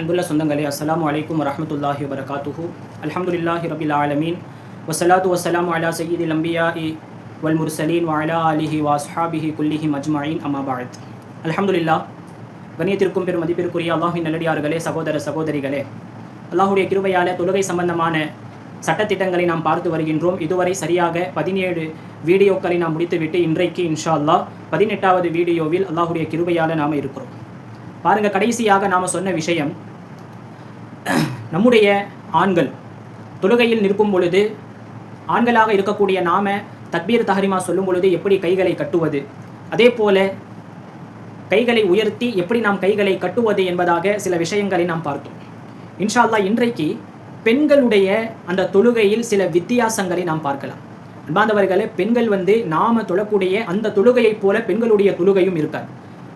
அன்புள்ள சொந்தங்களே அஸ்ஸலாமு அலைக்கும் வரஹ்மத்துல்லாஹி வபரகாத்துஹு. அல்ஹம்துலில்லாஹி ரபில் ஆலமீன். வசலாத்து வசலாம் அலா சயீத் லம்பியா இ வல் முர்சலீன் வாலா அலிஹி வாஸ்ஹாபிஹி குல்லிஹி மஜ்மாயின் அம்மா அலமதுல்லா கணியத்திற்கும் பெரும் மதிப்பிற்குரிய அல்லாஹின் நல்லடியார்களே சகோதர சகோதரிகளே. அல்லாஹுடைய கிருபையால தொழுகை சம்பந்தமான சட்டத்திட்டங்களை நாம் பார்த்து வருகின்றோம். இதுவரை சரியாக பதினேழு வீடியோக்களை நாம் முடித்துவிட்டு இன்றைக்கு இன்ஷா அல்லாஹ் பதினெட்டாவது வீடியோவில் அல்லாஹுடைய கிருபையால நாம் இருக்கிறோம். பாருங்கள் கடைசியாக நாம் சொன்ன விஷயம் நம்முடைய ஆண்கள் தொழுகையில் நிற்கும் பொழுது ஆண்களாக இருக்கக்கூடிய நாம தக்பீர் தஹரிமா சொல்லும் பொழுது எப்படி கைகளை கட்டுவது? அதே போல கைகளை உயர்த்தி எப்படி நாம் கைகளை கட்டுவது என்பதாக சில விஷயங்களை நாம் பார்த்தோம். இன்ஷா அல்லாஹ் இன்றைக்கு பெண்களுடைய அந்த தொழுகையில் சில வித்தியாசங்களை நாம் பார்க்கலாம். அன்பாந்தவர்களே பெண்கள் வந்து நாம தொழக்கூடிய அந்த தொழுகையைப் போல பெண்களுடைய தொழுகையும் இருக்காது.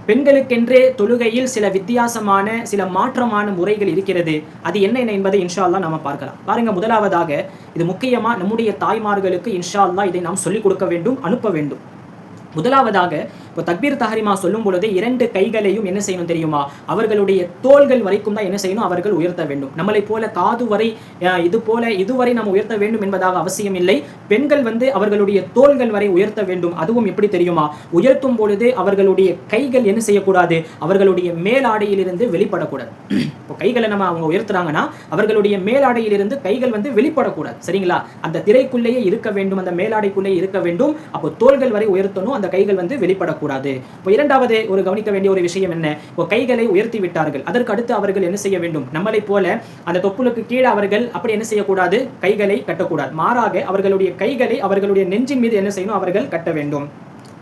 பெண்களுக்கென்றே தொழுகையில் சில வித்தியாசமான சில மாற்றமான முறைகள் இருக்கிறது. அது என்ன என்பதை இன்ஷா அல்லாஹ் நாம பார்க்கலாம். பாருங்க முதலாவதாக இது முக்கியமா நம்முடைய தாய்மார்களுக்கு இன்ஷா இதை நாம் சொல்லிக் கொடுக்க வேண்டும் அனுப்ப வேண்டும். முதலாவதாக இப்போ தக்பீர் தஹரிமா சொல்லும் பொழுது இரண்டு கைகளையும் என்ன செய்யணும் தெரியுமா? அவர்களுடைய தோள்கள் வரைக்கும் தான் என்ன செய்யணும்? அவர்கள் உயர்த்த வேண்டும். நம்மளை போல காது வரை இது போல இதுவரை நம்ம உயர்த்த வேண்டும் என்பதாக அவசியம் இல்லை. பெண்கள் வந்து அவர்களுடைய தோள்கள் வரை உயர்த்த வேண்டும். அதுவும் எப்படி தெரியுமா? உயர்த்தும் பொழுது அவர்களுடைய கைகள் என்ன செய்யக்கூடாது? அவர்களுடைய மேலாடையிலிருந்து வெளிப்படக்கூடாது. இப்போ கைகளை நம்ம அவங்க உயர்த்துறாங்கன்னா அவர்களுடைய மேலாடையிலிருந்து கைகள் வந்து வெளிப்படக்கூடாது. சரிங்களா? அந்த திரைக்குள்ளேயே இருக்க வேண்டும். அந்த மேலாடைக்குள்ளேயே இருக்க வேண்டும். அப்போ தோள்கள் வரை உயர்த்தணும். அந்த கைகள் வந்து வெளிப்படக்கூடாது. இப்போ இரண்டாவது ஒரு கவனிக்க வேண்டிய ஒரு விஷயம் என்ன? இப்போ கைகளை உயர்த்தி விட்டார்கள். அதற்கு அடுத்து அவர்கள் என்ன செய்ய வேண்டும்? நம்மளை போல அந்த தொப்புளுக்கு கீழே அவர்கள் அப்படி என்ன செய்யக்கூடாது? கைகளை கட்டக்கூடாது. மாறாக அவர்களுடைய கைகளை அவர்களுடைய நெஞ்சின் மீது என்ன செய்யணும்? அவர்கள் கட்ட வேண்டும்.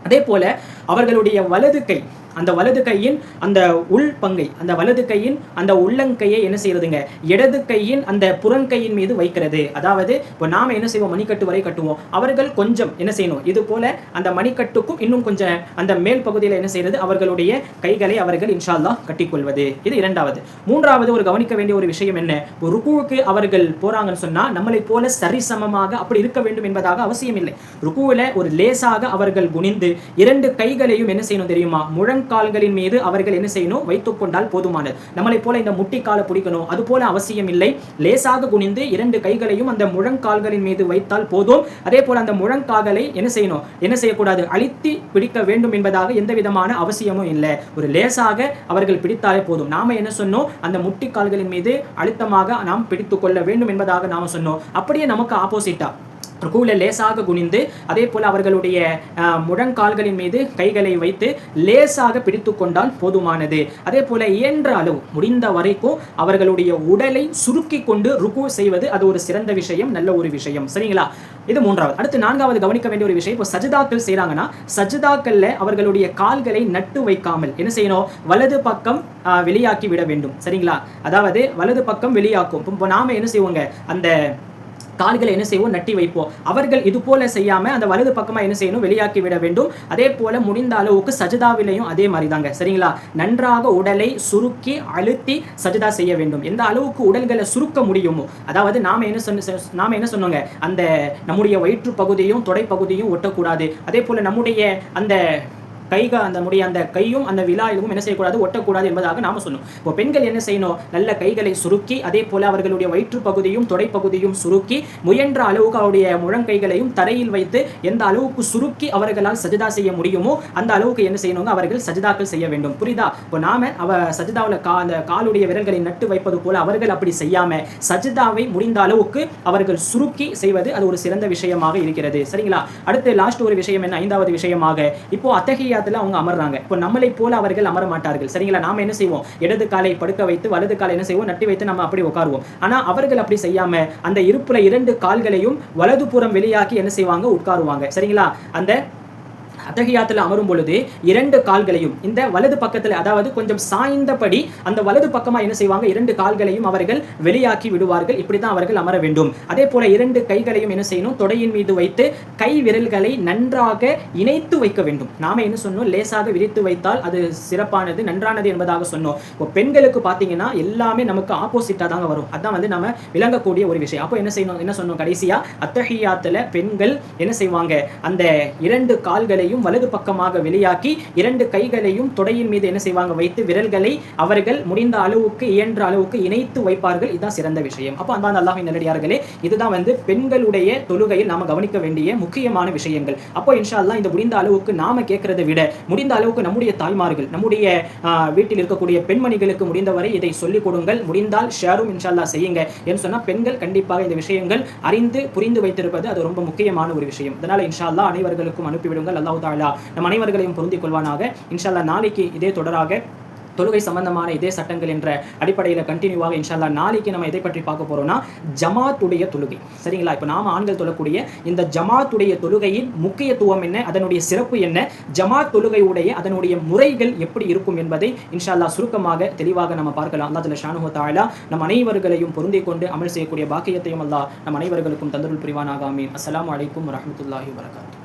அதே போல அவர்களுடைய வலது கை அந்த வலது கையின் அந்த உள் பங்கை அந்த வலது கையின் அந்த உள்ளங்கையை என்ன செய்யறதுங்க இடது கையின் அந்த புறங்கையின் மீது வைக்கிறது. அதாவது இப்போ நாம என்ன செய்வோம்? மணிக்கட்டு வரை கட்டுவோம். அவர்கள் கொஞ்சம் என்ன செய்யணும்? இது போல அந்த மணிக்கட்டுக்கும் இன்னும் கொஞ்சம் அந்த மேல் பகுதியில் என்ன செய்யறது அவர்களுடைய கைகளை அவர்கள் இன்ஷால்லா கட்டிக்கொள்வது. இது இரண்டாவது. மூன்றாவது ஒரு கவனிக்க வேண்டிய ஒரு விஷயம் என்ன? ஒரு ருக்குவுக்கு அவர்கள் போறாங்கன்னு சொன்னா நம்மளை போல சரிசமமாக அப்படி இருக்க வேண்டும் என்பதாக அவசியம் இல்லை ருக்குவில ஒரு லேசாக அவர்கள் குனிந்து இரண்டு கைகளையும் என்ன செய்யணும் தெரியுமா? முழங்கால்களின் மீது அவர்கள் என்ன செய்யணும்? வைத்துக் கொண்டால் போதுமானது. நம்மளை போல இந்த முட்டிக்காலை பிடிக்கணும். அது போல அவசியம் இல்லை. லேசாக குனிந்து இரண்டு கைகளையும் அந்த முழங்கால்களின் மீது வைத்தால் போதும். அதே போல அந்த முழங்கால்களை என்ன செய்யணும்? என்ன செய்யக்கூடாது? அழித்து பிடிக்க வேண்டும் என்பதாக எந்த விதமான அவசியமும் இல்லை. ஒரு லேசாக அவர்கள் பிடித்தாலே போதும். நாம என்ன சொன்னோம்? அந்த முட்டிக்கால்களின் மீது அழுத்தமாக நாம் பிடித்துக் கொள்ள வேண்டும் என்பதாக நாம சொன்னோம். அப்படியே நமக்கு ஆப்போசிட்டா ருக்குவில் லேசாக குனிந்து அதே போல் அவர்களுடைய முழங்கால்களின் மீது கைகளை வைத்து லேசாக பிடித்து கொண்டால் போதுமானது. அதே போல இயன்ற அளவு முடிந்த வரைக்கும் அவர்களுடைய உடலை சுருக்கி கொண்டு ருக்கு செய்வது அது ஒரு சிறந்த விஷயம் நல்ல ஒரு விஷயம். சரிங்களா? இது மூன்றாவது. அடுத்து நான்காவது கவனிக்க வேண்டிய ஒரு விஷயம் இப்போ சஜிதாக்கள் செய்கிறாங்கன்னா சஜிதாக்கள்ல அவர்களுடைய கால்களை நட்டு வைக்காமல் என்ன செய்யணும்? வலது பக்கம் வெளியாக்கி விட வேண்டும். சரிங்களா? அதாவது வலது பக்கம் வெளியாக்கும். இப்போ நாம என்ன செய்வோங்க? அந்த கால்களை என்ன செய்வோம்? நட்டி வைப்போம். அவர்கள் இது போல செய்யாம அந்த வலது பக்கமா என்ன செய்யணும்? வெளியாக்கி விட வேண்டும். அதே போல முடிந்த அளவுக்கு சஜிதாவிலையும் அதே மாதிரி தாங்க சரிங்களா? நன்றாக உடலை சுருக்கி அழுத்தி சஜிதா செய்ய வேண்டும். எந்த அளவுக்கு உடல்களை சுருக்க முடியுமோ அதாவது நாம என்ன சொன்ன நாம என்ன சொன்னோங்க? அந்த நம்முடைய வயிற்று பகுதியும் தொடை பகுதியும் ஒட்டக்கூடாது. அதே போல நம்முடைய அந்த கைக அந்த முடிய அந்த கையும் அந்த விழாயிலும் என்ன செய்யக்கூடாது? ஒட்டக்கூடாது என்பதாக நாம சொன்னோம். இப்போ பெண்கள் என்ன செய்யணும்? நல்ல கைகளை சுருக்கி அதே போல அவர்களுடைய வயிற்று பகுதியும் தொடை சுருக்கி முயன்ற அளவுக்கு அவருடைய முழங்கைகளையும் தரையில் வைத்து எந்த அளவுக்கு சுருக்கி அவர்களால் சஜிதா செய்ய முடியுமோ அந்த அளவுக்கு என்ன செய்யணுங்க அவர்கள் சஜிதாக்கள் செய்ய வேண்டும். புரியுதா? இப்போ நாம அவ சஜிதாவில் கா அந்த காலுடைய விரல்களை நட்டு வைப்பது போல அவர்கள் அப்படி செய்யாம சஜிதாவை முடிந்த அளவுக்கு அவர்கள் சுருக்கி செய்வது அது ஒரு சிறந்த விஷயமாக இருக்கிறது. சரிங்களா? அடுத்து லாஸ்ட் ஒரு விஷயம் என்ன? ஐந்தாவது விஷயமாக இப்போ அத்தகையாத்துல அவங்க அமர்றாங்க. இப்போ நம்மளை போல அவர்கள் அமர மாட்டார்கள் சரிங்களா? நாம என்ன செய்வோம்? இடது காலை படுக்க வைத்து வலது காலை என்ன செய்வோம்? நட்டி வைத்து நம்ம அப்படி உட்காருவோம். ஆனா அவர்கள் அப்படி செய்யாம அந்த இருப்புல இரண்டு கால்களையும் வலதுபுறம் வெளியாக்கி என்ன செய்வாங்க? உட்காருவாங்க. சரிங்களா? அந்த அத்தகையாத்தில் அமரும் பொழுது இரண்டு கால்களையும் இந்த வலது பக்கத்தில் அதாவது கொஞ்சம் சாய்ந்தபடி அந்த வலது பக்கமா என்ன செய்வாங்க? இரண்டு கால்களையும் அவர்கள் வெளியாக்கி விடுவார்கள். இப்படித்தான் அவர்கள் அமர வேண்டும். அதே போல இரண்டு கைகளையும் என்ன செய்யணும்? தொடையின் மீது வைத்து கை விரல்களை நன்றாக இணைத்து வைக்க வேண்டும். நாம என்ன சொன்னோம்? லேசாக விரித்து வைத்தால் அது சிறப்பானது நன்றானது என்பதாக சொன்னோம். இப்போ பெண்களுக்கு பார்த்தீங்கன்னா எல்லாமே நமக்கு ஆப்போசிட்டா தாங்க வரும். அதான் வந்து நம்ம விளங்கக்கூடிய ஒரு விஷயம். அப்போ என்ன செய்யணும்? என்ன சொன்னோம்? கடைசியா அத்தகையாத்துல பெண்கள் என்ன செய்வாங்க? அந்த இரண்டு கால்களையும் கைகளையும் வலது பக்கமாக வெளியாக்கி இரண்டு கைகளையும் தொடையின் மீது என்ன செய்வாங்க வைத்து விரல்களை அவர்கள் முடிந்த அளவுக்கு இயன்ற அளவுக்கு இணைத்து வைப்பார்கள். இதுதான் சிறந்த விஷயம். அப்போ அந்த அல்லாஹின் நல்லடியார்களே இதுதான் வந்து பெண்களுடைய தொழுகையில் நாம கவனிக்க வேண்டிய முக்கியமான விஷயங்கள். அப்போ இன்ஷா இந்த முடிந்த அளவுக்கு நாம கேட்கறதை விட முடிந்த அளவுக்கு நம்முடைய தாய்மார்கள் நம்முடைய ஆஹ், வீட்டில் இருக்கக்கூடிய பெண்மணிகளுக்கு முடிந்தவரை இதை சொல்லிக் கொடுங்கள். முடிந்தால் ஷேரும் இன்ஷால்லா செய்யுங்க. என்று சொன்னா பெண்கள் கண்டிப்பாக இந்த விஷயங்கள் அறிந்து புரிந்து வைத்திருப்பது அது ரொம்ப முக்கியமான ஒரு விஷயம். அதனால் இன்ஷா அல்லாஹ் அனைவர்களுக்கும் அனுப்பிவிடுங்கள். அல்லாஹ் தாலா நம் அனைவர்களையும் பொருந்திக் கொள்வானாக இன்ஷா அல்லாஹ் நாளைக்கு இதே தொடராக தொழுகை சம்பந்தமான இதே சட்டங்கள் என்ற அடிப்படையில் கண்டினியூவாக இன்ஷால்லா நாளைக்கு நம்ம எதை பற்றி பார்க்க போறோம்னா ஜமாத்துடைய தொழுகை. சரிங்களா? இப்போ நாம ஆண்கள் தொழக்கூடிய இந்த ஜமாத்துடைய தொழுகையின் முக்கியத்துவம் என்ன? அதனுடைய சிறப்பு என்ன? ஜமாத் தொழுகையுடைய அதனுடைய முறைகள் எப்படி இருக்கும் என்பதை இன்ஷால்லா சுருக்கமாக தெளிவாக நம்ம பார்க்கலாம். அல்லா ஜல்ல ஷானுஹு தாலா நம் அனைவர்களையும் பொருந்திக் கொண்டு அமல் செய்யக்கூடிய பாக்கியத்தையும் அல்லா நம் அனைவர்களுக்கும் தந்தருள் புரிவானாக. ஆமீன். அஸ்லாம் வலைக்கம் வரமத்துல்லாஹி வரகாத்து